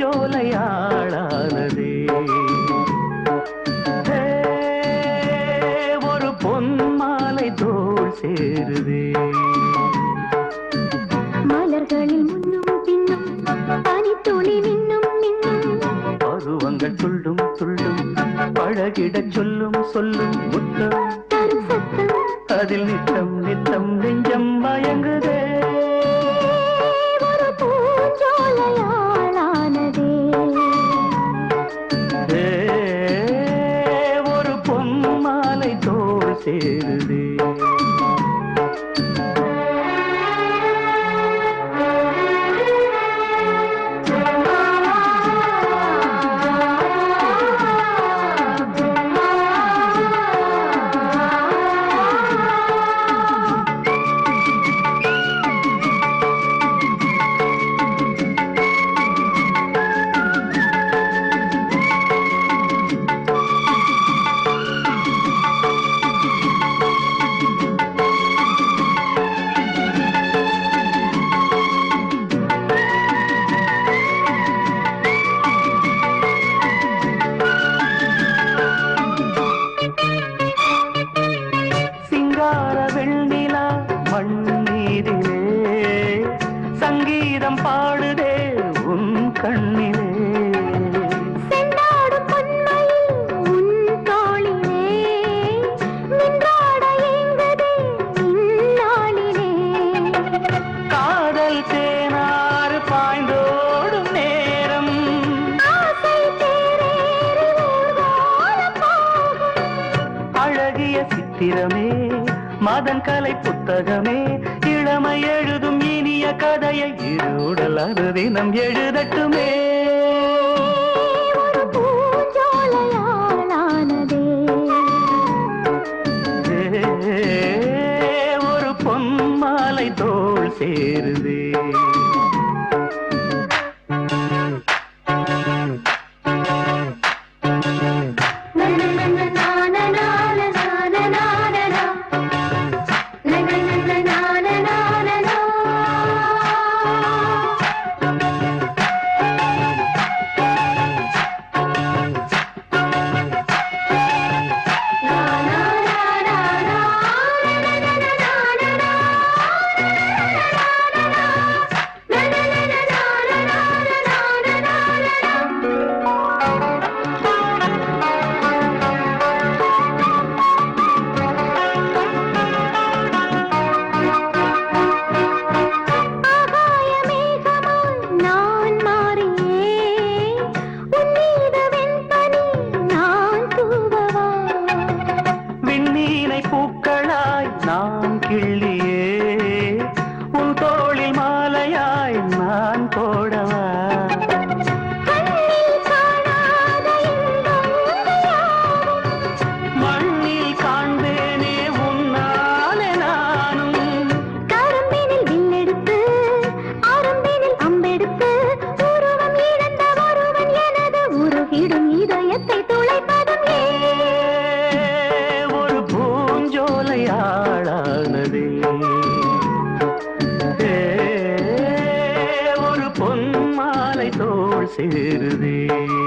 பூஞ்சோலையாளானதே ஒரு பொன் மாலை தோல் சேருதே. மலர்களில் முன்னும் பின்னும் பனித்துளி மின்னும் மின்னும். பருவங்கள் துள்ளும் துள்ளும் பழகிடச் சொல்லும் சொல்லும் முத்தம். அதில் நித்தம் நித்தம் நெஞ்சம் மயங்குதே. மாலை தோல் சேருதே. அழகிய சித்திரமே மதன் கலை புத்தகமே இளமை எழுதும் இனிய கதையை இருடல் அறுதினம் எழுதட்டுமே. ஒரு பூஞ்சோலையாளானதே ஏ, ஒரு பொன் மாலை தோல் சேருதே. சேருதே.